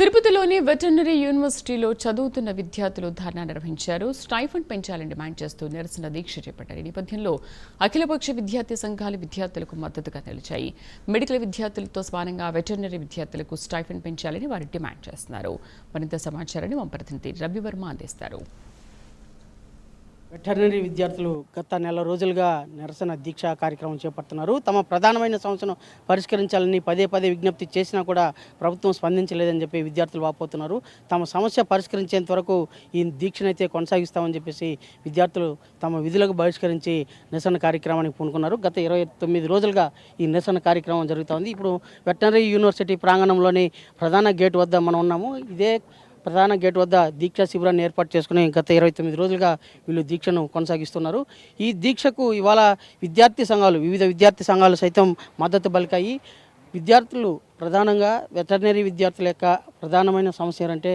తిరుపతిలోని వెటర్నరీ యూనివర్సిటీలో చదువుతున్న విద్యార్థులు ధర్నా నిర్వహించారు. స్టైఫండ్ పెంచాలని డిమాండ్ చేస్తూ నిరసన దీక్ష చేపట్టారు. ఈ నేపథ్యంలో అఖిలపక్ష విద్యార్థి సంఘాలు విద్యార్థులకు మద్దతుగా నిలిచాయి. మెడికల్ విద్యార్థులతో సమానంగా వెటర్నరీ విద్యార్థులకు స్టైఫండ్ పెంచాలని వారు డిమాండ్ చేస్తున్నారు. మరింత సమాచారాన్ని మా ప్రతినిధి రవివర్మ అందిస్తారు. వెటర్నరీ విద్యార్థులు గత నెల రోజులుగా నిరసన దీక్ష కార్యక్రమం చేపడుతున్నారు. తమ ప్రధానమైన సమస్యను పరిష్కరించాలని పదే పదే విజ్ఞప్తి చేసినా కూడా ప్రభుత్వం స్పందించలేదని చెప్పి విద్యార్థులు వాపోతున్నారు. తమ సమస్య పరిష్కరించేంత వరకు ఈ దీక్షనైతే కొనసాగిస్తామని చెప్పేసి విద్యార్థులు తమ విధులకు బహిష్కరించి నిరసన కార్యక్రమానికి పూనుకున్నారు. గత ఇరవై తొమ్మిది రోజులుగా ఈ నిరసన కార్యక్రమం జరుగుతోంది. ఇప్పుడు వెటర్నరీ యూనివర్సిటీ ప్రాంగణంలోని ప్రధాన గేట్ వద్ద మనం ఉన్నాము. ఇదే ప్రధాన గేట్ వద్ద దీక్షా శిబిరాన్ని ఏర్పాటు చేసుకుని గత ఇరవై తొమ్మిది రోజులుగా వీళ్ళు దీక్షను కొనసాగిస్తున్నారు. ఈ దీక్షకు ఇవాళ విద్యార్థి సంఘాలు వివిధ విద్యార్థి సంఘాలు సైతం మద్దతు పలికాయి. విద్యార్థులు ప్రధానంగా వెటర్నరీ విద్యార్థుల యొక్క ప్రధానమైన సమస్య ఏంటంటే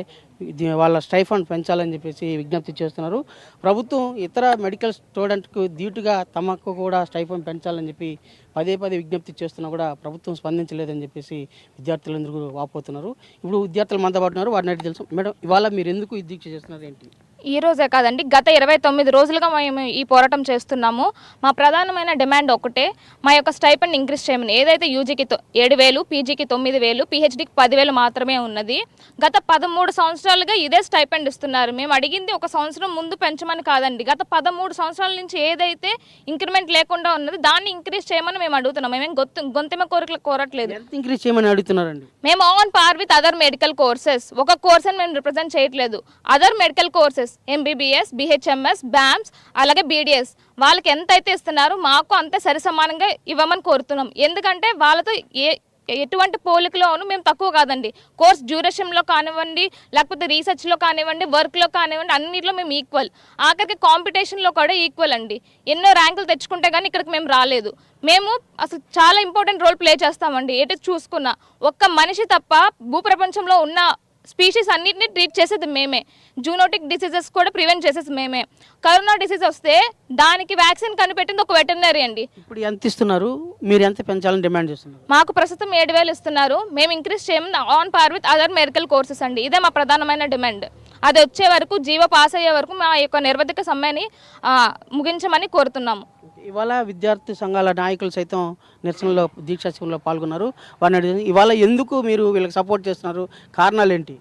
వాళ్ళ స్టైఫండ్ పెంచాలని చెప్పేసి విజ్ఞప్తి చేస్తున్నారు. ప్రభుత్వం ఇతర మెడికల్ స్టూడెంట్కు ధీటుగా తమకు కూడా స్టైఫండ్ పెంచాలని చెప్పి పదే పదే విజ్ఞప్తి చేస్తున్నా కూడా ప్రభుత్వం స్పందించలేదని చెప్పేసి విద్యార్థులందరూ వాపోతున్నారు. ఇప్పుడు విద్యార్థులు మందపడుతున్నారు వారిని తెలుసు. మేడం ఇవాళ మీరు ఎందుకు దీక్ష చేస్తున్నారు ఏంటి? ఈ రోజే కాదండి గత ఇరవై తొమ్మిది రోజులుగా మేము ఈ పోరాటం చేస్తున్నాము. మా ప్రధానమైన డిమాండ్ ఒకటే మా యొక్క స్టైపెండ్ ఇంక్రీజ్ చేయమని. ఏదైతే యూజీకి ఏడు వేలు పీజీకి తొమ్మిది వేలు పిహెచ్డికి పదివేలు మాత్రమే ఉన్నది. గత పదమూడు సంవత్సరాలుగా ఇదే స్టైపెండ్ ఇస్తున్నారు. మేము అడిగింది ఒక సంవత్సరం ముందు పెంచమని కాదండి. గత పదమూడు సంవత్సరాల నుంచి ఏదైతే ఇంక్రిమెంట్ లేకుండా ఉన్నది దాన్ని ఇంక్రీజ్ చేయమని మేము అడుగుతున్నాం. మేమేం గొంతు గొంతెమ కోరికలు కోరట్లేదు. ఇంక్రీజ్ చేయమని అడుగుతున్నారండి? మేము on par with other medical courses. ఒక కోర్స్ అని మేము రిప్రజెంట్ చేయట్లేదు. Other medical courses. MBBS BHMS BAMS అలాగే బీడిఎస్ వాళ్ళకి ఎంత అయితే ఇస్తున్నారో మాకు అంతే సరి సమానంగా ఇవ్వమని కోరుతున్నాం. ఎందుకంటే వాళ్ళతో ఏ ఎటువంటి పోలికలోనూ మేము తక్కువ కాదండి. కోర్స్ డ్యూరేషన్లో కానివ్వండి లేకపోతే రీసెర్చ్లో కానివ్వండి వర్క్లో కానివ్వండి అన్నిట్లో మేము ఈక్వల్. ఆఖరికి కాంపిటీషన్లో కూడా ఈక్వల్ అండి. ఎన్నో ర్యాంకులు తెచ్చుకుంటే కానీ ఇక్కడికి మేము రాలేదు. మేము అసలు చాలా ఇంపార్టెంట్ రోల్ ప్లే చేస్తామండి. ఎటు చూసుకున్నా ఒక్క మనిషి తప్ప భూప్రపంచంలో ఉన్న స్పీషీస్ అన్నిటిని ట్రీట్ చేసేది మేమే. జూనోటిక్ డిసీజెస్ కూడా ప్రివెంట్ చేసేది మేమే. కరోనా డిసీజ్ వస్తే దానికి వ్యాక్సిన్ కనిపెట్టింది ఒక వెటర్నరీ అండి. ఇప్పుడు ఎంత ఇస్తున్నారు? మీరు ఎంత పెంచాలని డిమాండ్ చేస్తున్నారు? మాకు ప్రస్తుతం ఏడు వేలు ఇస్తున్నారు. మేము ఇంక్రీజ్ చేయమని on par with other medical courses అండి. ఇదే మా ప్రధానమైన డిమాండ్. అది వచ్చే వరకు జీవో పాస్ అయ్యే వరకు మా యొక్క నిర్వధిక సమ్మెని ముగించమని కోరుతున్నాము. ఇవాళ విద్యార్థి సంఘాల నాయకులు సైతం నిరసనలో దీక్షా శిబిరంలో పాల్గొన్నారు. వారిని ఇవాళ ఎందుకు మీరు వీళ్ళకి సపోర్ట్ చేస్తున్నారు? కారణాలు ఏంటి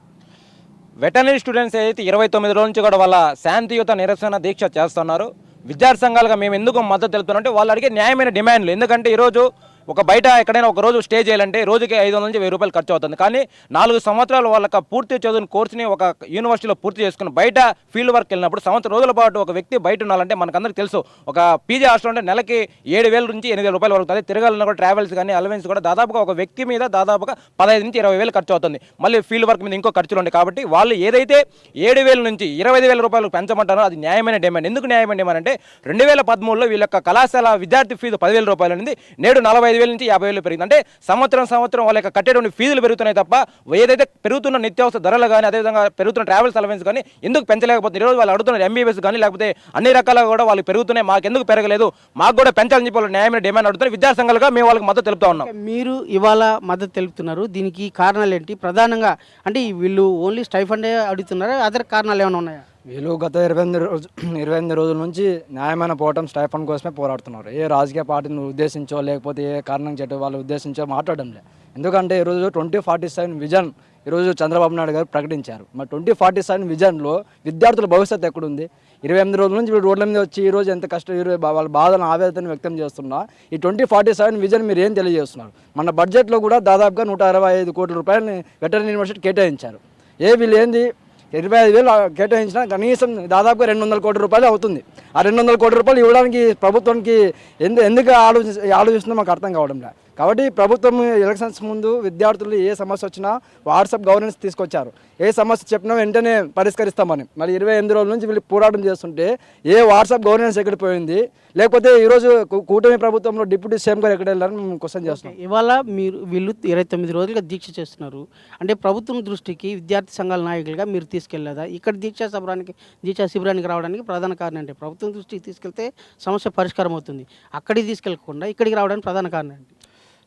వెటనరీ స్టూడెంట్స్ ఏదైతే ఇరవై తొమ్మిది రోజుల నుంచి కూడా వాళ్ళ శాంతియుత నిరసన దీక్ష చేస్తున్నారు విద్యార్థి సంఘాలుగా మేము ఎందుకు మద్దతు తెలుపుతున్నాం వాళ్ళు అడిగే న్యాయమైన డిమాండ్లు. ఎందుకంటే ఈరోజు ఒక బయట ఎక్కడైనా ఒక రోజు స్టే చేయాలంటే రోజుకి ఐదు వందల నుంచి వెయ్యి రూపాయలు ఖర్చు అవుతుంది. కానీ నాలుగు సంవత్సరాలు వాళ్ళకి పూర్తి చదువుని కోర్సుని ఒక యూనివర్సిటీలో పూర్తి చేసుకుని బయట ఫీల్డ్ వర్క్ వెళ్ళినప్పుడు సంవత్సరం రోజుల పాటు ఒక వ్యక్తి బయట ఉండాలంటే మనకందరికి తెలుసు. ఒక పీజీ హాస్టల్ అంటే నెలకి ఏడు వేల నుంచి ఎనిమిది రూపాయలు వరకు అదే తిరగాలన్నా కూడా ట్రావెల్స్ కానీ అలవెన్స్ కూడా దాదాపుగా ఒక వ్యక్తి మీద దాదాపుగా పదహైదు నుంచి ఇరవై వేలు ఖర్చు అవుతుంది. మళ్ళీ ఫీల్డ్ వర్క్ మీద ఇంకో ఖర్చులు ఉంటాయి. కాబట్టి వాళ్ళు ఏదైతే ఏడు వేల నుంచి ఇరవై ఐదు వేల రూపాయలు పెంచమంటారో అది న్యాయమైన డిమాండ్ ఎందుకు న్యాయమైన డిమాండ్ అంటే రెండు వేల పదమూడులో వీళ్ళ కళాశాల విద్యార్థి ఫీజు పదివేల రూపాయలు అనేది. నేడు నలభై ఐదు వేల నుంచి యాభై వేలు పెరిగింది. అంటే సంవత్సరం సంవత్సరం వాళ్ళ యొక్క కట్టేటువంటి ఫీజులు పెరుగుతున్నాయి తప్ప ఏదైతే పెరుగుతున్న నిత్యావసర ధరలు కానీ అదేవిధంగా పెరుగుతున్న ట్రావెల్స్ అలవెన్స్ కానీ ఎందుకు పెంచలేకపోతుంది ఈరోజు వాళ్ళు అడుగుతున్నారు ఎంబీబీఎస్ కానీ లేకపోతే అన్ని రకాలుగా కూడా వాళ్ళు పెరుగుతున్నాయి మాకు ఎందుకు పెరగలేదు? మాకు కూడా పెంచాలని చెప్పి వాళ్ళు న్యాయమైన డిమాండ్ అడుగుతున్నారు. విద్యాసంఘాలుగా మేము వాళ్ళకి మద్దతు తెలుపుతా ఉన్నాం. మీరు ఇవాళ మద్దతు తెలుపుతున్నారు. దీనికి కారణాలు ఏంటి? ప్రధానంగా అంటే వీళ్ళు ఓన్లీ స్టైఫండే అడుగుతున్నారా. అదర్ కారణాలు ఏమైనా ఉన్నాయా? వీళ్ళు గత ఇరవై ఎనిమిది రోజు ఇరవై ఎనిమిది రోజుల నుంచి న్యాయమైన పోవటం స్టైఫండ్ కోసమే పోరాడుతున్నారు. ఏ రాజకీయ పార్టీని ఉద్దేశించో లేకపోతే ఏ కారణం చెట్టు వాళ్ళు ఉద్దేశించో మాట్లాడడం లేదు ఎందుకంటే ఈరోజు ట్వంటీ ఫార్టీ సెవెన్ విజన్ ఈరోజు చంద్రబాబు నాయుడు గారు ప్రకటించారు. మరి ట్వంటీ ఫార్టీ సెవెన్ విజన్లో విద్యార్థుల భవిష్యత్తు ఎక్కడుంది? ఇరవై ఎనిమిది రోజుల నుంచి వీళ్ళు రోడ్ల మీద వచ్చి ఈ రోజు ఎంత కష్టం ఈరోజు వాళ్ళ బాధను ఆవేదన వ్యక్తం చేస్తున్నా ఈ ట్వంటీ ఫార్టీ సెవెన్ విజన్ మీరు ఏం తెలియజేస్తున్నారు? మన బడ్జెట్లో కూడా దాదాపుగా నూట అరవై ఐదు కోట్ల రూపాయలని వెటర్నరీ యూనివర్సిటీ కేటాయించారు. ఏ వీళ్ళు ఏంది? ఇరవై ఐదు వేలు కేటాయించిన కనీసం దాదాపుగా రెండు వందల కోట్ల రూపాయలు అవుతుంది. ఆ రెండు వందల కోట్ల రూపాయలు ఇవ్వడానికి ప్రభుత్వానికి ఎందు ఎందుకు ఆలోచి ఆలోచిస్తుందో మాకు అర్థం కావడం లేదు కాబట్టి ప్రభుత్వం ఎలక్షన్స్ ముందు విద్యార్థులు ఏ సమస్య వచ్చినా వాట్సాప్ గవర్నెన్స్ తీసుకొచ్చారు. ఏ సమస్య చెప్పినా వెంటనే పరిష్కరిస్తామని. మరి ఇరవై ఎనిమిది రోజుల నుంచి వీళ్ళు పోరాటం చేస్తుంటే ఏ వాట్సాప్ గవర్నెన్స్ ఎక్కడ పోయింది? లేకపోతే ఈరోజు కూటమి ప్రభుత్వంలో డిప్యూటీ సీఎం గారు ఎక్కడ వెళ్ళారని మేము క్వశ్చన్ చేస్తున్నాం. ఇవాళ మీరు వీళ్ళు ఇరవై తొమ్మిది రోజులుగా దీక్ష చేస్తున్నారు. అంటే ప్రభుత్వం దృష్టికి విద్యార్థి సంఘాల నాయకులుగా మీరు తీసుకెళ్ళేదా? ఇక్కడ దీక్షా శిబిరానికి దీక్షా శిబిరానికి రావడానికి ప్రధాన కారణం అంటే ప్రభుత్వం దృష్టికి తీసుకెళ్తే సమస్య పరిష్కారం అవుతుంది. అక్కడికి తీసుకెళ్ళకుండా ఇక్కడికి రావడానికి ప్రధాన కారణం అండి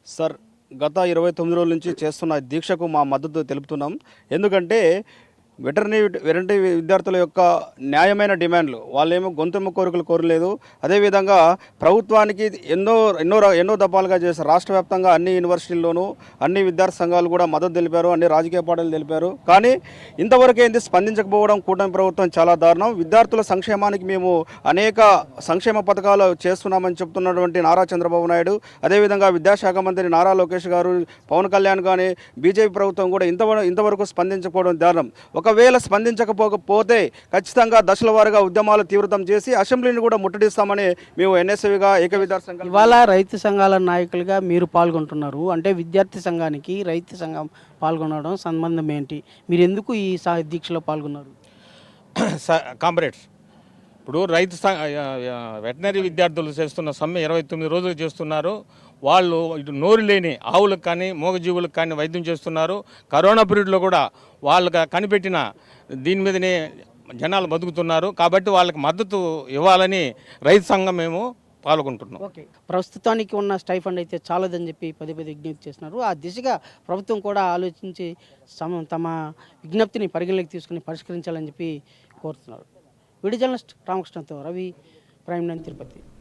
సార్ గత ఇరవై తొమ్మిది రోజుల నుంచి చేస్తున్న దీక్షకు మా మద్దతు తెలుపుతున్నాం. ఎందుకంటే వెటర్నరీ వెటర్నరీ విద్యార్థుల యొక్క న్యాయమైన డిమాండ్లు. వాళ్ళేమో గొంతెమ్మ కోరికలు కోరలేదు. అదేవిధంగా ప్రభుత్వానికి ఎన్నో ఎన్నో ఎన్నో దఫాలుగా చేశారు రాష్ట్ర వ్యాప్తంగా అన్ని యూనివర్సిటీల్లోనూ అన్ని విద్యార్థి సంఘాలు కూడా మద్దతు తెలిపారు అన్ని రాజకీయ పార్టీలు తెలిపారు. కానీ ఇంతవరకు ఏంది స్పందించకపోవడం కూటమి ప్రభుత్వం చాలా దారుణం. విద్యార్థుల సంక్షేమానికి మేము అనేక సంక్షేమ పథకాలు చేస్తున్నామని చెప్తున్నటువంటి నారా చంద్రబాబు నాయుడు అదేవిధంగా విద్యాశాఖ మంత్రి నారా లోకేష్ గారు పవన్ కళ్యాణ్ కానీ బీజేపీ ప్రభుత్వం కూడా ఇంతవరకు ఇంతవరకు స్పందించకపోవడం దారుణం. ఒకవేళ స్పందించకపోతే ఖచ్చితంగా దశల వారీగా ఉద్యమాలు తీవ్రతం చేసి అసెంబ్లీని కూడా ముట్టడిస్తామని మేము ఎన్ఎస్విగా ఏక విద్యార్థి సంఘం ఇవాళ రైతు సంఘాల నాయకులుగా మీరు పాల్గొంటున్నారు. అంటే విద్యార్థి సంఘానికి రైతు సంఘం పాల్గొనడం సంబంధం ఏంటి? మీరు ఎందుకు ఈ సా- దీక్షలో పాల్గొన్నారు? కామ్రేడ్స్ ఇప్పుడు రైతు వెటనరీ విద్యార్థులు చేస్తున్న సమ్మె ఇరవై తొమ్మిది రోజులు చేస్తున్నారు. వాళ్ళు ఇటు నోరు లేని ఆవులకు కానీ మూగజీవులకు కానీ వైద్యం చేస్తున్నారు. కరోనా పీరియడ్లో కూడా వాళ్ళకి కనిపెట్టిన దీని మీదనే జనాలు బతుకుతున్నారు. కాబట్టి వాళ్ళకి మద్దతు ఇవ్వాలని రైతు సంఘం మేము పాల్గొంటున్నాం. ఓకే. ప్రస్తుతానికి ఉన్న స్టైఫండ్ అయితే చాలదని చెప్పి పదే పదే విజ్ఞప్తి చేస్తున్నారు. ఆ దిశగా ప్రభుత్వం కూడా ఆలోచించి సమ తమ విజ్ఞప్తిని పరిగణలోకి తీసుకుని పరిష్కరించాలని చెప్పి కోరుతున్నారు. వీడియో జర్నలిస్ట్ రామకృష్ణతో రవి ప్రైమ్ నైన్ తిరుపతి.